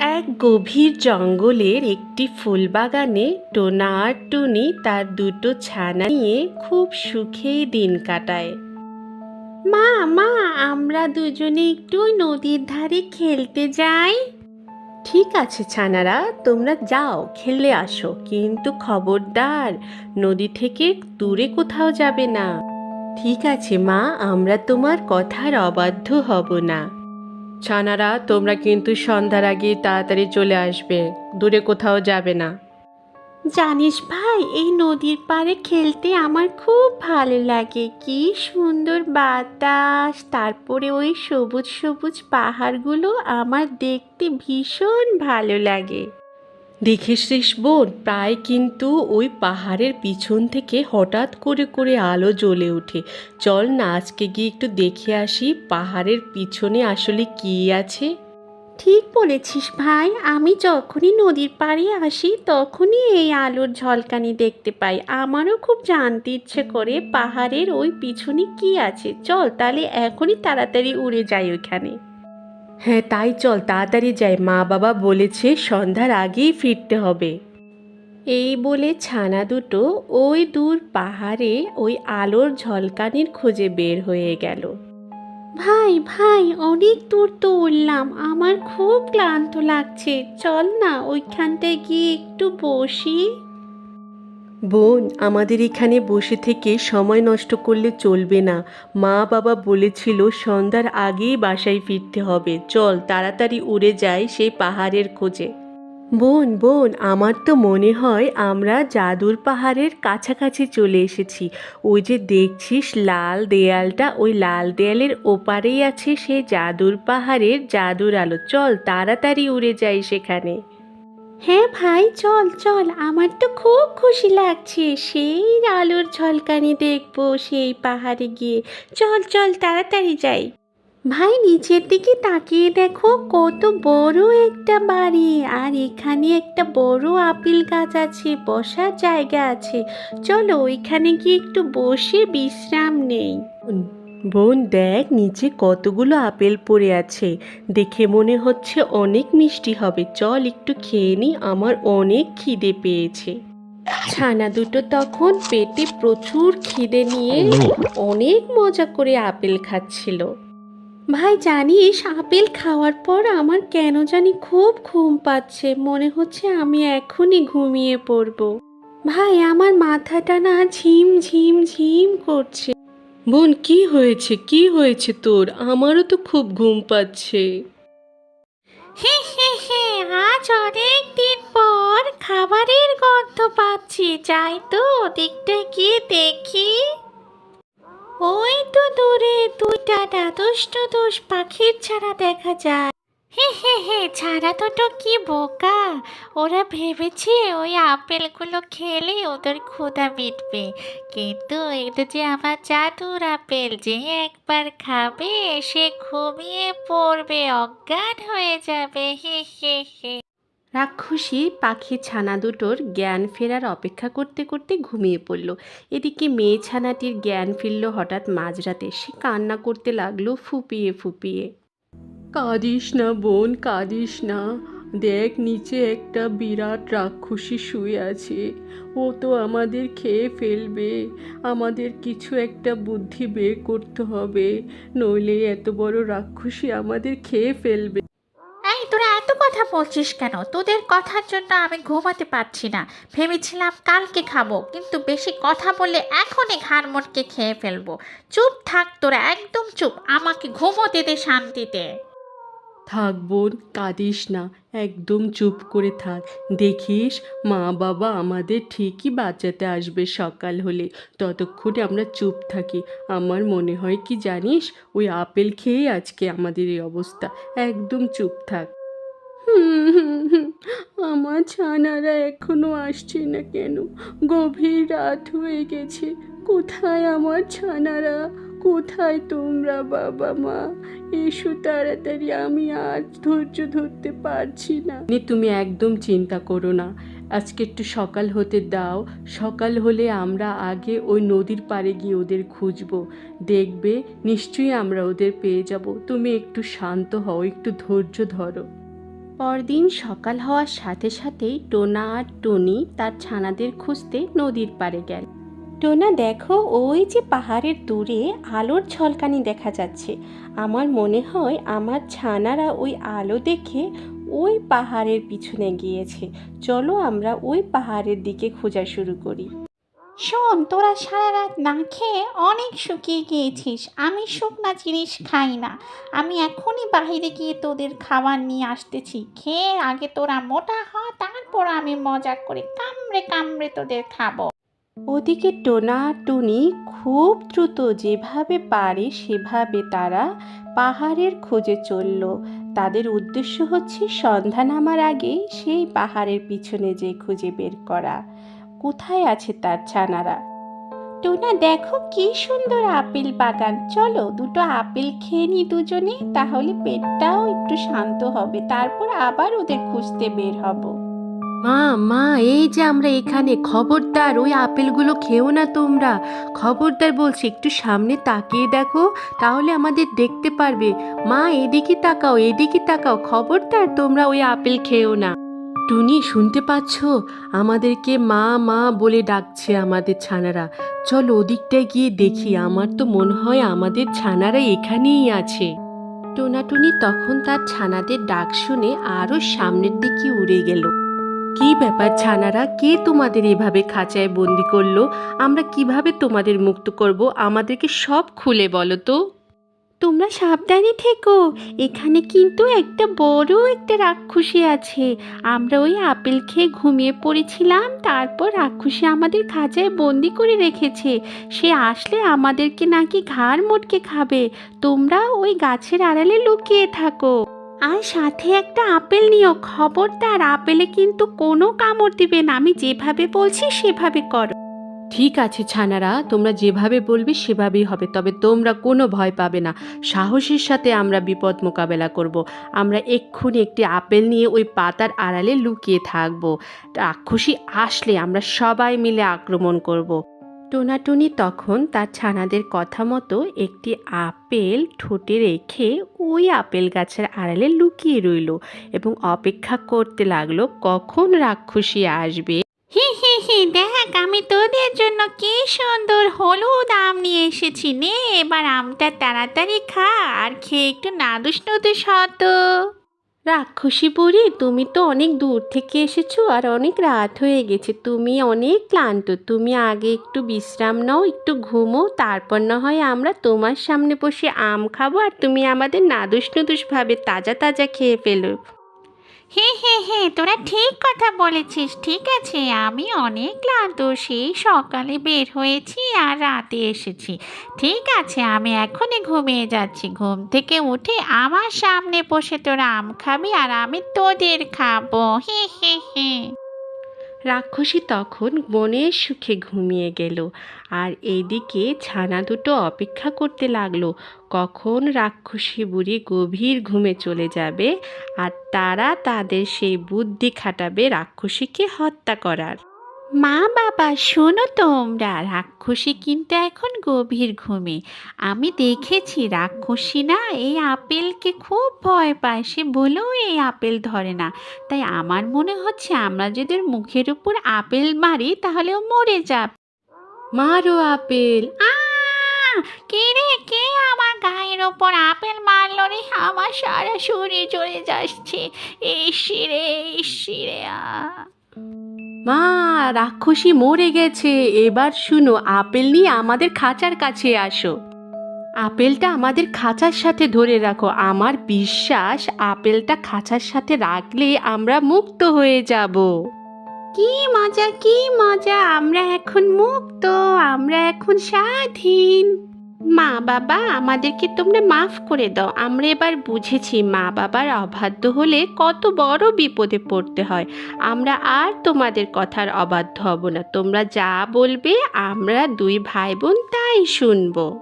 এক গভীর জঙ্গলের একটি ফুলবাগানে টোনা আর টুনি তার দুটো ছানা নিয়ে খুব সুখেই দিন কাটায়। মা মা, আমরা দুজনে একটু নদীর ধারে খেলতে যাই? ঠিক আছে ছানারা, তোমরা যাও, খেলে আসো, কিন্তু খবরদার, নদী থেকে দূরে কোথাও যাবে না। ঠিক আছে মা, আমরা তোমার কথার অবাধ্য হব না। ছানারা, তোমরা কিন্তু সন্ধ্যার আগে তাড়াতাড়ি চলে আসবে। দূরে কোথাও যাবে না। জানিস ভাই, এই নদীর পাড়ে খেলতে আমার খুব ভালো লাগে। কি সুন্দর বাতাস, তারপরে ওই সবুজ সবুজ পাহাড়গুলো আমার দেখতে ভীষণ ভালো লাগে। দেখেছিস বোন, প্রায় কিন্তু ওই পাহাড়ের পিছন থেকে হঠাৎ করে করে আলো জ্বলে ওঠে। চল না, আজকে গিয়ে একটু দেখে আসি পাহাড়ের পিছনে আসলে কি আছে। ঠিক বলেছিস ভাই, আমি যখনই নদীর পাড়ে আসি তখনই এই আলোর ঝলকানি দেখতে পাই। আমারও খুব জানতে ইচ্ছে করে পাহাড়ের ওই পিছনে কি আছে। চল তাহলে এখনই তাড়াতাড়ি উড়ে যাই ওইখানে। হ্যাঁ তাই চল, তাড়াতাড়ি যাই। মা বাবা বলেছে সন্ধ্যার আগেই ফিরতে হবে। এই বলে ছানা দুটো ওই দূর পাহাড়ে ওই আলোর ঝলকানির খোঁজে বের হয়ে গেল। ভাই ভাই, অনেক দূর তো উঠলাম। আমার খুব ক্লান্ত লাগছে। চল না, ওইখানটায় গিয়ে একটু বসি। বোন, আমাদের এখানে বসে থেকে সময় নষ্ট করলে চলবে না। মা বাবা বলেছিল সন্ধ্যার আগেই বাসায় ফিরতে হবে। চল, তাড়াতাড়ি উড়ে যাই সেই পাহাড়ের খোঁজে। বোন বোন, আমার তো মনে হয় আমরা জাদুর পাহাড়ের কাছাকাছি চলে এসেছি। ওই যে দেখছিস লাল দেয়ালটা, ওই লাল দেয়ালের ওপারেই আছে সেই জাদুর পাহাড়ের জাদুর আলো। চল, তাড়াতাড়ি উড়ে যাই সেখানে। হ্যাঁ ভাই, চল চল। আমার তো খুব খুশি লাগছে। সেই আলোর ঝলকানি দেখব সেই পাহাড়ে গিয়ে। চল চল, তাড়াতাড়ি যাই। ভাই, নিচের দিকে তাকিয়ে দেখো কত বড় একটা বাড়ি। আর এখানে একটা বড় আপেল গাছ আছে, বসার জায়গা আছে। চলো, ওইখানে গিয়ে একটু বসে বিশ্রাম নেই। বোন, দেখ নিচে কতগুলো আপেল পড়ে আছে। দেখে মনে হচ্ছে অনেক মিষ্টি হবে। চল একটু খেয়ে নি, আমার অনেক খিদে পেয়েছে। ছানা দুটো তখন পেটে প্রচুর খিদে নিয়ে অনেক মজা করে আপেল খাচ্ছিল। ভাই, জানিস, আপেল খাওয়ার পর আমার কেন জানি খুব ঘুম পাচ্ছে। মনে হচ্ছে আমি এখনই ঘুমিয়ে পড়ব। ভাই, আমার মাথাটা না ঝিম ঝিম ঝিম করছে। বোন, কি হয়েছে? কি হয়েছে তোর? আমারও তো খুব ঘুম পাচ্ছে। হে হে হে, আজ অনেক দিন পর খাবারের গন্ধ পাচ্ছি। যাই তো, ওদিকটা গিয়ে দেখি। ওই তো দূরে দুইটা না দুষ্ট দুষ পাখির ছাড়া দেখা যায়। হে হে হে, ছাড়া দুটো কি বোকা? ওরা ভেবেছে ওই আপেলগুলো খেলে ওদের ক্ষুধা মিটবে। কিন্তু এটা যে আমার জাদুর আপেল যে একবার খাবে, সে ঘুমিয়ে পড়বে, অজ্ঞান হয়ে যাবে। হে হে হে। রাক্ষসী পাখি ছানা দুটোর জ্ঞান ফেরার অপেক্ষা করতে করতে ঘুমিয়ে পড়ল। এদিকে মেয়ে ছানাটির জ্ঞান ফিরল হঠাৎ মাঝরাতে। সে কান্না করতে লাগল, ফুপিয়ে ফুপিয়ে। কাঁদিস না বোন, কাঁদিস না। দেখ, নিচে একটা বিরাট রাক্ষসী শুয়ে আছে। ও তো আমাদের খেয়ে ফেলবে। আমাদের কিছু একটা বুদ্ধি বের করতে হবে। নইলে এত বড় রাক্ষসী আমাদের খেয়ে ফেলবে। এই, তোরা এত কথা বলছিস কেন? তোদের কথার জন্য আমি ঘুমাতে পারছি না। ভেবেছিলাম কালকে খাব, কিন্তু বেশি কথা বললে এখনই ঘাড় মোটকে খেয়ে ফেলব। চুপ থাক, তোরা একদম চুপ। আমাকে ঘুমোতে দে শান্তিতে। থাক বোন, কাঁদিস না, একদম চুপ করে থাক। দেখিস, মা বাবা আমাদের ঠিকই বাঁচাতে আসবে সকাল হলে। ততক্ষণে আমরা চুপ থাকি। আমার মনে হয় কি জানিস, ওই আপেল খেয়েই আজকে আমাদের এই অবস্থা। একদম চুপ থাক। আমার ছানারা এখনও আসছে না কেন? গভীর রাত হয়ে গেছে। কোথায় আমার ছানারা? কোথায় তোমরা বাবা মা? এসো তাড়াতাড়ি আমি আর ধৈর্য ধরতে পারছি না। তুমি একদম চিন্তা করো না। আজকে একটু সকাল হতে দাও। সকাল হলে আমরা আগে ওই নদীর পাড়ে গিয়ে ওদের খুঁজবো। দেখবে নিশ্চয়ই আমরা ওদের পেয়ে যাব। তুমি একটু শান্ত হও একটু ধৈর্য ধরো। পরদিন সকাল হওয়ার সাথে সাথেই টোনা আর টনি তার ছানাদের খুঁজতে নদীর পাড়ে গেল। টোনা দেখো, ওই যে পাহাড়ের দূরে আলোর ঝলকানি দেখা যাচ্ছে। আমার মনে হয় আমার ছানারা ওই আলো দেখে ওই পাহাড়ের পিছনে গিয়েছে। চলো আমরা ওই পাহাড়ের দিকে খোঁজা শুরু করি। শোন, তোরা সারা রাত না খেয়ে অনেক শুকিয়ে গিয়েছিস। আমি শুকনা জিনিস খাই না। আমি এখনই বাইরে গিয়ে তোদের খাবার নিয়ে আসতেছি। খেয়ে আগে তোরা মোটা হ, তারপর আমি মজা করে কামড়ে কামড়ে তোদের খাব। ওদিকে টোনা টুনি খুব দ্রুত যেভাবে পারে সেভাবে তারা পাহাড়ের খোঁজে চলল। তাদের উদ্দেশ্য হচ্ছে সন্ধ্যা নামার আগে সেই পাহাড়ের পিছনে যে খুঁজে বের করা। কোথায় আছে তার ছানারা? টোনা, দেখো কি সুন্দর আপেল বাগান। চলো দুটো আপেল খেয়ে নি দুজনে, তাহলে পেটটাও একটু শান্ত হবে। তারপর আবার ওদের খুঁজতে বের হব। মা মা, এই যে আমরা এখানে, খবরদার, ওই আপেলগুলো খেও না তোমরা। খবরদার বলছি, একটু সামনে তাকিয়ে দেখো, তাহলে আমাদের দেখতে পারবে। মা, এদিকে তাকাও এদিকে তাকাও, খবরদার, তোমরা ওই আপেল খেও না। টুনি, শুনতে পাচ্ছ? আমাদেরকে মা মা বলে ডাকছে আমাদের ছানারা। চলো ওদিকটায় গিয়ে দেখি, আমার তো মনে হয় আমাদের ছানারা এখানেই আছে। টোনাটুনি তখন তার ছানাদের ডাক শুনে আরও সামনের দিকে উড়ে গেল। কি ব্যাপার ছানারা? কে তোমাদের এভাবে খাঁচায় বন্দি করল? আমরা কীভাবে তোমাদের মুক্ত করব? আমাদেরকে সব খুলে বলো তো। তোমরা সাবধানে থেকো। এখানে কিন্তু একটা বড় একটা রাক্ষসী আছে। আমরা ওই আপেল খেয়ে ঘুমিয়ে পড়েছিলাম, তারপর রাক্ষসী আমাদের খাঁচায় বন্দি করে রেখেছে। সে আসলে আমাদেরকে নাকি ঘাড় মোটকে খাবে। তোমরা ওই গাছের আড়ালে লুকিয়ে থাকো। আর সাথে একটা আপেল নিও। খবরদার, আপেলে কিন্তু কোনো কামড় দিবে না। আমি যেভাবে বলছি, সেভাবে করো। ঠিক আছে ছানারা, তোমরা যেভাবে বলবে, সেভাবেই হবে। তবে তোমরা কোনো ভয় পাবে না। সাহসের সাথে আমরা বিপদ মোকাবেলা করব। আমরা এক্ষুনি একটি আপেল নিয়ে ওই পাতার আড়ালে লুকিয়ে থাকব। রাক্ষসী আসলে আমরা সবাই মিলে আক্রমণ করব। টোনাটুনি তখন তার ছানাদের কথা মতো একটি আপেল ঠোঁটে রেখে ওই আপেল গাছের আড়ালে লুকিয়ে রইল এবং অপেক্ষা করতে লাগল, কখন রাক্ষসী আসবে? হি হি হি, দেখ, আমি তোদের জন্য কি সুন্দর হলুদ আম নিয়ে এসেছি নে, এবার আমটা তাড়াতাড়ি খা, আর খেয়ে একটু নাদুস নদুস হতো রাক্ষসী বুড়ি, তুমি তো অনেক দূর থেকে এসেছ আর অনেক রাত হয়ে গেছে। তুমি অনেক ক্লান্ত। তুমি আগে একটু বিশ্রাম নাও, একটু ঘুমো, তারপর না হয় আমরা তোমার সামনে বসে আম খাব আর তুমি আমাদের নাদুস নুদুসভাবে তাজা তাজা খেয়ে ফেলো। হে হে হে তোরা ঠিক কথা বলেছিস, ঠিক আছে, আমি অনেক ক্লান্ত, সেই সকালে বের হয়েছি আর রাতে এসেছি। ঠিক আছে, আমি এখনই ঘুমিয়ে যাচ্ছি, ঘুম থেকে উঠে আমার সামনে বসে তোরা আম খাবি আর আমি তোদের খাব, হে হে হে। রাক্ষসী তখন বনের সুখে ঘুমিয়ে গেল আর এইদিকে ছানা দুটো অপেক্ষা করতে লাগল, কখন রাক্ষসী বুড়ি গভীর ঘুমে চলে যাবে আর তারা তাদের সেই বুদ্ধি খাটাবে রাক্ষসীকে হত্যা করার। মা বাবা শোনো তোমরা রাক্ষসী কিন্তু এখন গভীর ঘুমে। আমি দেখেছি রাক্ষসী না এই আপেলকে খুব ভয় পায়। সে বলেও এই আপেল ধরে না। তাই আমার মনে হচ্ছে আমরা যদি ওর মুখের উপর আপেল মারি তাহলে ও মরে যাবে। মারো আপেল। আহ! কে রে কে আমার গায়ের ওপর আপেল মারলো রে? আমার সারা শরীর চলে যাচ্ছে। ইসি রে ইসি রে আহ মা রাক্ষসী মরে গেছে। এবার শুনো, আপেল নিয়ে আমাদের খাঁচার কাছে আসো। আপেলটা আমাদের খাঁচার সাথে ধরে রাখো। আমার বিশ্বাস, আপেলটা খাঁচার সাথে রাখলে আমরা মুক্ত হয়ে যাব। কি মজা কি মজা, আমরা এখন মুক্ত, আমরা এখন স্বাধীন। মা বাবা, আমাদেরকে তোমরা মাফ করে দাও। আমরা এবার বুঝেছি মা বাবার অবাধ্য হলে কত বড় বিপদে পড়তে হয়। আমরা আর তোমাদের কথার অবাধ্য হব না। তোমরা যা বলবে, আমরা দুই ভাই বোন তাই শুনব।